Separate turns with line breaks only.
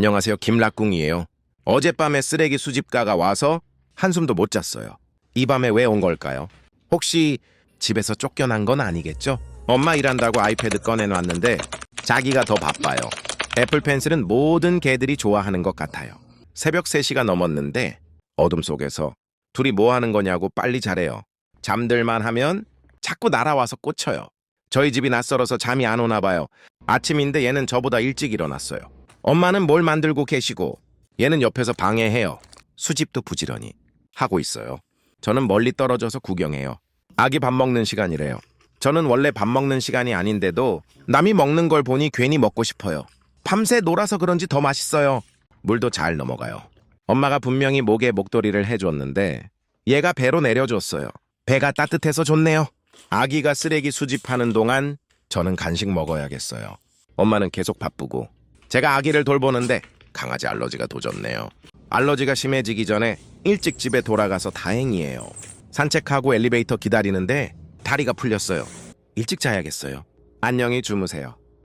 안녕하세요. 김락궁이에요. 어젯밤에 쓰레기 수집가가 와서 한숨도 못 잤어요. 이 밤에 왜 온 걸까요? 혹시 집에서 쫓겨난 건 아니겠죠? 엄마 일한다고 아이패드 꺼내놨는데 자기가 더 바빠요. 애플 펜슬은 모든 개들이 좋아하는 것 같아요. 새벽 3시가 넘었는데 어둠 속에서 둘이 뭐 하는 거냐고 빨리 자래요. 잠들만 하면 자꾸 날아와서 꽂혀요. 저희 집이 낯설어서 잠이 안 오나 봐요. 아침인데 얘는 저보다 일찍 일어났어요. 엄마는 뭘 만들고 계시고 얘는 옆에서 방해해요. 수집도 부지런히 하고 있어요. 저는 멀리 떨어져서 구경해요. 아기 밥 먹는 시간이래요. 저는 원래 밥 먹는 시간이 아닌데도 남이 먹는 걸 보니 괜히 먹고 싶어요. 밤새 놀아서 그런지 더 맛있어요. 물도 잘 넘어가요. 엄마가 분명히 목에 목도리를 해줬는데 얘가 배로 내려줬어요. 배가 따뜻해서 좋네요. 아기가 쓰레기 수집하는 동안 저는 간식 먹어야겠어요. 엄마는 계속 바쁘고 제가 아기를 돌보는데 강아지 알러지가 도졌네요. 알러지가 심해지기 전에 일찍 집에 돌아가서 다행이에요. 산책하고 엘리베이터 기다리는데 다리가 풀렸어요. 일찍 자야겠어요. 안녕히 주무세요.